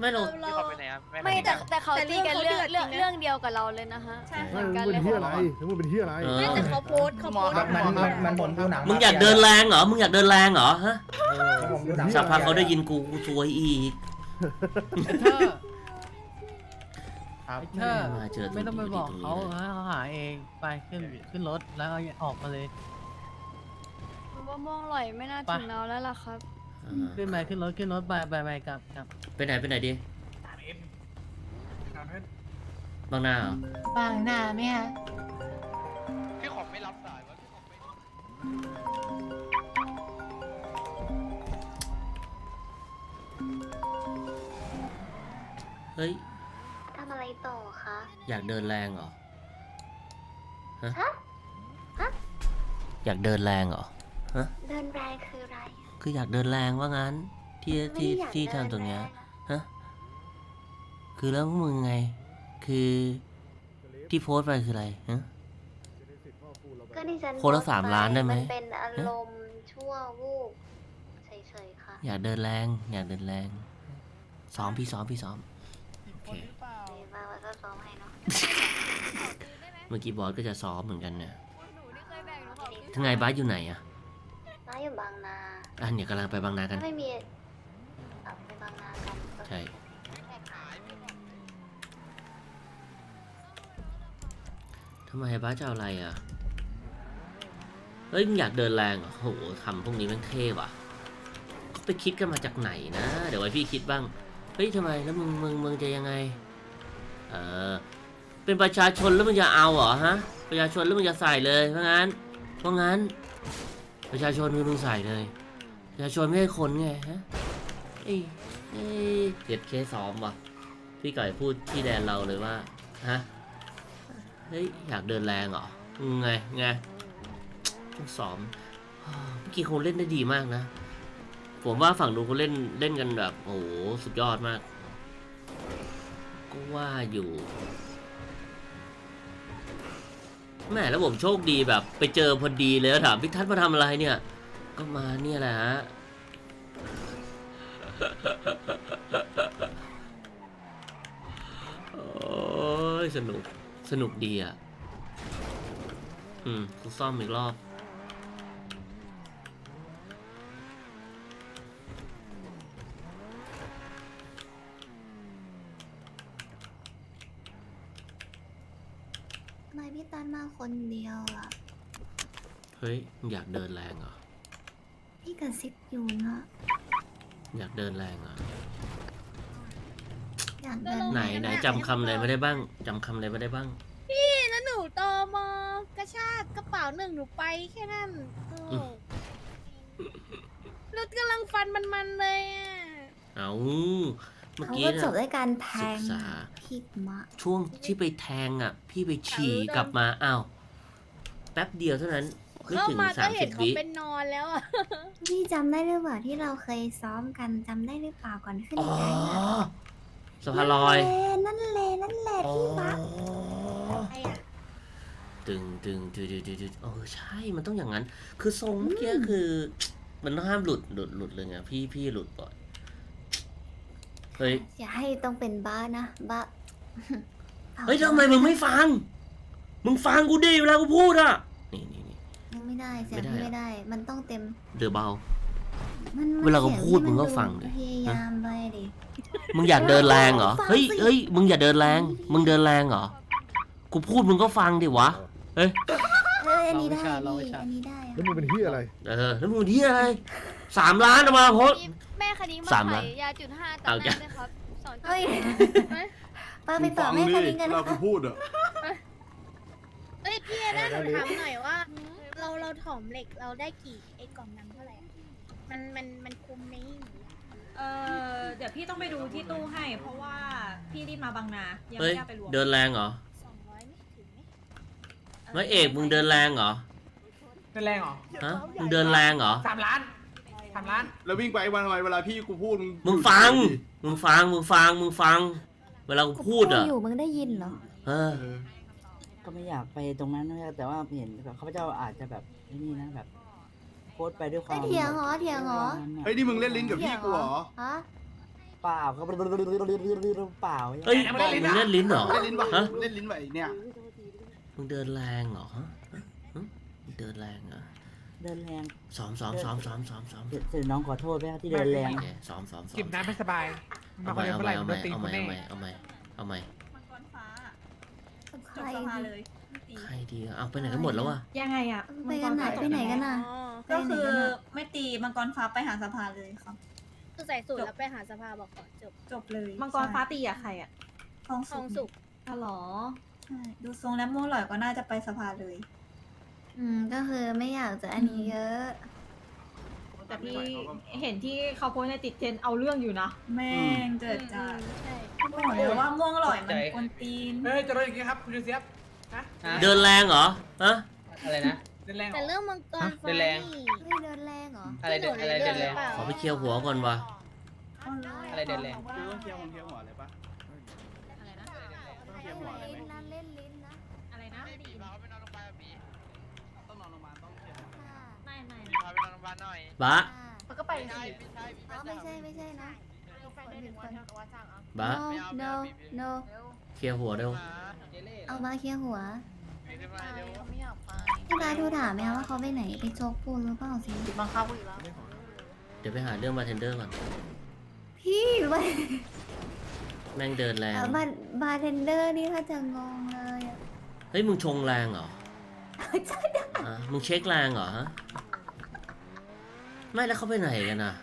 ไม่เราเราพี่เขาไปไหนอะไม่แต่แต่เขาแต่ตีกันเรื่เรื่อองงเขาเดือดเรื่องจริงนะเรื่องเดียวกับเราเลยนะฮะใช่ เหไม่มือนกันมึงเลเป็นยเฮียอะไรแล้วมึงเป็นเฮียอะไร เออ ไม่แต่เขาโพสต์เขาโพสต์มันมันมันมันบ่นดูหนังมึงอยากเดินแรงเหรอ มึงอยากเดินแรงเหรอฮะผมดูหนังสักพักเขาได้ยินกูกูซวยอีก เธอครับเธอมาเจอไม่ต้องไปบอกตรงนี้เขาเลยให้เขาหาเองไปขึ้นขึ้นรถแล้วเอาออกมาเลย ว่าม่วงลอยไม่น่าไปถึงเราแล้วล่ะครับ อ่าขึ้นไปขึ้นรถขึ้นรถไปไปไปกลับกลับไปไหนไปไหนดีบางนาเหรอบางหน้าไหมคะพี่ขอไม่รับสายวะพี่ขอไม่เฮ้ย ทำอะไรต่อคะ อยากเดินแรงเหรอฮะ ฮะฮะอยากเดินแรงเหรอ เดินแรงคืออะไร คืออยากเดินแรงว่างั้น ที่ไม่ที่ได้อยากที่เดินทำตรงเนี้ยแอะฮะคือแล้วมึงไง คือที่โพสต์ไปคืออะไรฮะ ก็ดิฉันคนละโพสต์สามปล้านได้ไหม มันเป็นอารมณ์ชั่ววูบเฉยๆค่ะ อยากเดินแรง อยากเดินแรงซ้อมพี่ซ้อมพี่ซ้อมโอเคดีมากแล้วก็ซ้อมให้เนาะเมื่อกี้บอสก็จะซ้อมเหมือนกันเนี่ยหนูที่เคยแบ่งหนูขอกินทั้งไงบ้าสอยู่ไหนอะ น้าอยู่บางนา อะเนี่ยกำลังไปบางนากันถ้าไม่มีเอาไปบางนากันใช่ ทำไมบ้าสจะเอาอะไรอะ เฮ้ยมึงอยากเดินแรงเหรอโหคำพวกนี้แม่งเท่ว่ะเขาไปคิดกันมาจากไหนนะ เดี๋ยวไว้พี่คิดบ้าง เฮ้ยทำไมแล้วมึงมึงมึงจะยังไง เออ เป็นประชาชนแล้วมึงจะเอาเหรอฮะ ประชาชนแล้วมึงจะใส่เลย เพราะงั้น เพราะงั้น ประชาชนคือมึงใส่เลย ประชาชนไม่ใช่คนไงฮะเอ้ยเอ้ยเจ็ดเคสซ้อมว่ะ พี่ไก่พูดที่แดนเราเลยว่า ฮะ เฮ้ย อยากเดินแรงเหรอ ไง ไงต้องซ้อมเมื่อกี้คงเล่นได้ดีมากนะ ผมว่าฝั่งนู้นเขาเล่นเล่นกันแบบ โอ้โห สุดยอดมาก ก็ว่าอยู่แหม่แล้วผมโชคดีแบบ ไปเจอพอดีเลยแล้วถามพี่ทัศน์มาทำอะไรเนี่ย ก็มาเนี่ยแหละฮะโอ้ยสนุก สนุกดีอะ อืมกูซ่อมอีกรอบ ทำไมพี่ตันมาคนเดียวอะ เฮ้ยมึงอยากเดินแรงเหรอ พี่กระซิบอยู่นะอยากเดินแรงเหรออยากเดินไหนไหนจำคำอะไรไม่ได้บ้างจำคำอะไรไม่ได้บ้างแล้วหนูตอมอกระชากกระเป๋าหนึ่งหนูไปแค่นั้นโอ้อืมรถกำลังฟันมันๆเลยอะเอาเมื่อเขากี้ก็นะจบด้วยการแทศึงกษาพี่มะช่วงที่ไปแทงอะ พี่ไปฉี่กลับมาอ้าวแป๊บเดียวเท่านั้น ไม่เข้าถึงมาสาก็มเห็สินบเขาวิเป็นนอนแล้วอะพี่จำได้หรือเปล่าที่เราเคยซ้อมกันจำได้หรือเปล่าก่อนขึ้นอ๋อแก๊งอะสะพานลอยนั่นแหละนั่นแหละอ๋อพี่มะไอ้อะตึงตึงตึงตึงตึงตึงเออใช่มันต้องอย่างนั้น คือทรงเมื่อกี้คือ มันต้องห้ามหลุดหลุดหลุดเลยไงพี่พี่หลุดบ่อยเฮ้ยอย่าให้ต้องเป็นบ้านะบ้าเฮ้ยทำไมมึงไม่ฟัง มึงฟังกูดิเวลากูพูดอะนี่นี่นี่ยัง ไม่ได้เสียงไม่ได้พี่เหรอไม่ได้ มันต้องเต็ม เดือเบามันมันเวลาเขาสียพูดที่มึงก็นฟังดิ พยายามไปดิมึงอยากเดินแรงเหรอฟังเฮ้ยสิเฮ้ย มึงอย่าเดินแรง มึงเดินแรงเหรอ กูพูดมึงก็ฟังดิวะ เฮ้ย เอ้ยอันนี้ได้ลองวิพี่ชาอันนี้ได้แล้วมึงเป็นเฮียอะไร เออ แล้วมึงที่อะไรสามล้านเอามาโพสต์มีแม่คดีมาสามขาล้าน ยยาจุดห้าตัเอาดจ้ะแม่ด้วยครับสองจุดเฮ้ยห้าป้าไปต่อแม่คันนี้กันเรากูพูดอะเอ้ยพี่นะหนูถามหน่อยว่า เราเราถอมเหล็กเราได้กี่ไอ้กล่องนั้นเท่าไหร่อะมันมันมันคุ้มไหมหนูอยากเออเดี๋ยวพี่ต้องไปดูที่ตู้ให้ เพราะว่าพี่รีบมาบางนา ยังเฮ้ย ไม่ได้ไปรวมเดินแรงเหรอสองร้อยไม่ถึงไหมไม่เอกมึงเดินแรงเหรอเดินแรงเหรอฮะ มึงเดินแรงเหรอ สามล้านสามล้านแล้ววิ่งไปวันทำไมเวลาพี่กูพูดมึงฟัง มึงฟัง มึงฟัง มึงฟัง เวลากูพูดอะ อยู่มึงได้ยินเหรอ เออ เออ ก็ไม่อยากไปตรงนั้นนะแต่ว่าเห็นแบบข้าพเจ้าอาจจะแบบไอ้นี่นะแบบโพสต์ไปด้วยความเฮ้ยเถียงเหรอเถียงเหรอ เฮ้ยนี่มึงเล่นลิ้นกับพี่กูเหรอ ฮะเปล่าเขาเปล่าเฮ้ยมึงเล่นลิ้นเหรอ เล่นลิ้นไหวฮะ เล่นลิ้นไหวเนี่ย มึงเดินแรงเหรอฮะฮะมึงเดินแรงเหรอเดินแรงซ้อมซ้อมซ้อมซ้อมซ้อมซ้อมเดี๋ยวเดี๋ยวน้องขอโทษด้วยครับที่เดินแรง โอเคซ้อมซ้อมซ้อจิบมน้ำไม่สบาย มาเอาคใหนม่เดียวเอาเมื่อใหไหร่ม่โดเอานใหม่ตีเอาใหม่เอาใหม่เอาใหม่มังกรฟ้าใค จรบสภาดีเลยไม่ตีใครดีอะเอาไปไหนกันหมดแล้ววะยังไงอะไปกันไหนไปไหนกันน่ะอ๋อก็คือไปไหนกันน่ะไม่ตีมังกรฟ้าไปหาสภาเลยครับ คือใส่สูตรแล้วไปหาสภาบอกก่อนจบจบเลยมังกรฟ้าตีอะใครอะทองทองสุสุกกอ๋อเหรอ ใช่ดูทรงแล้วม่วงหล่อยก็น่าจะไปสภาเลย อืมก็คือไม่อยากจะอันนี้เยอะ แต่พี่เห็นที่เขาโพสต์ในติดเทรนด์เอาเรื่องอยู่นะ แม่งเจิดจ้าใช่บอกเลยว่าม่วงหล่อยมันกวนตีนเฮ้ยจะโดนอย่างงี้ครับคุณยูเซียบฮะเดินแรงเหรอฮะอะไรนะเดินแรงเหรแต่อเรื่องมังกรฮะฟ้าเดินแรงนี่เฮ้ยเดินแรงเหรออะไรเดินอะไรเดินแรงขอไปเคลียร์หัวก่อนวะอะไรเดินแรงคือต้องเคลียร์หัวเคลียร์หัวอะไรปะาไปนอนโรงพยาบาลหน่อยบะค่ะมันก็ไปไม่ใช่ไม่ใช่บีอ๋อไม่ใช่ไม่ใช่นะบะ no no no เคลียร์หัวเร็วมาเจเล่เอามาเคลียร์หัวบีขึ้นมาเร็วพี่บาสโทรถามไหมคะว่าเขาไปไหนไปโจกปูนหรือเปล่าสิบังคับอีกแล้วเดี๋ยวไปหาเรื่องบาร์เทนเดอร์ก่อน พี่บาแม่งเดินแรง บาร์บาร์เทนเดอร์นี่ถ้าจะงงเลยอะเฮ้ยมึงชงแรงเหรอ ใช่อะมึงเช็คแรงเหรอฮะ ไม่แล้วเขาไปไหนกันอะ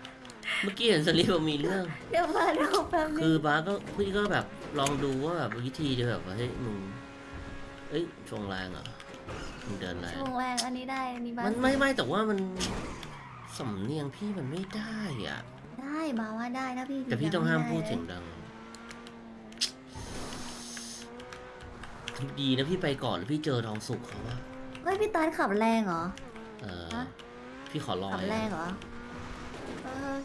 เมื่อกี้เห็นสลิปว่ามีเรื่อง เดี๋ยวมาดูแป๊บนึคืองบาสก็พี่ก็แบบลองดูว่าแบบวิธีจะแบบว่าเฮ้ยมึงเอ้ยชงแรงเหรอมึงเดินแรงชงแรงอันนี้ได้อันนี้บามันสไม่ไม่แต่ว่ามันสำเนียงพี่มันไม่ได้อะ ได้บาว่าได้นะพี่แต่พี่ต้องห้ามพูดไไเสียงดัง ดีนะพี่ไปก่อนแล้วพี่เจอทองสุกเขาว่าเฮ้ยพี่ตาลขับแรงเหรอ เออ ฮะ พี่ขอลอขับยแรงเหรอเออ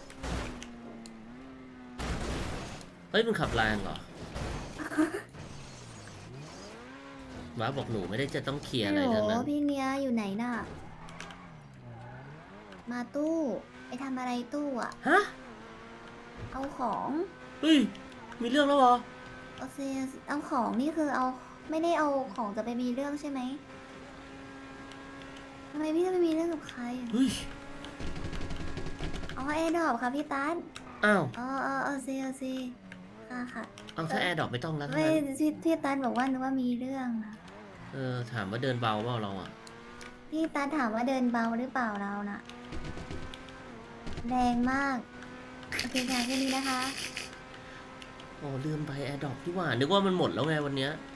เฮ้ยมึงขับแรงเหรอว้าบอกหนูไม่ได้จะต้องเคลียร์ฮัอะลไรโหลทั้งนั้นพี่เนียอยู่ไหนน่ะ มาตู้ไปทำอะไรตู้อะฮะเอาของเฮ้ยมีเรื่องแล้วเหรอ เอาเซเอาของนี่คือเอาไม่ได้เอาของจะไปมีเรื่องใช่ไหม ทำไมพี่จะไปมีเรื่องกับใครอะเฮ้ยอ๋อแอร์ดรอปค่ะพี่ตันอ้าวอ๋ออ๋อเอาเซเอาเซค่ะค่ะเอาถ้าแอร์ดรอปไม่ต้องแล้วทั้งไม่นั้นพี่พี่ตันบอกว่านึกว่ามีเรื่องอะเออถามว่าเดินเบาเปล่าเราอะพี่ตันถามว่าเดินเบาหรือเปล่าเราน่ะแรงมากโอเคค่ะแค่นี้นะคะโอ้ลืมไปแอร์ดรอปที่ว่านึกว่ามันหมดแล้วไงวันเนี้ยอ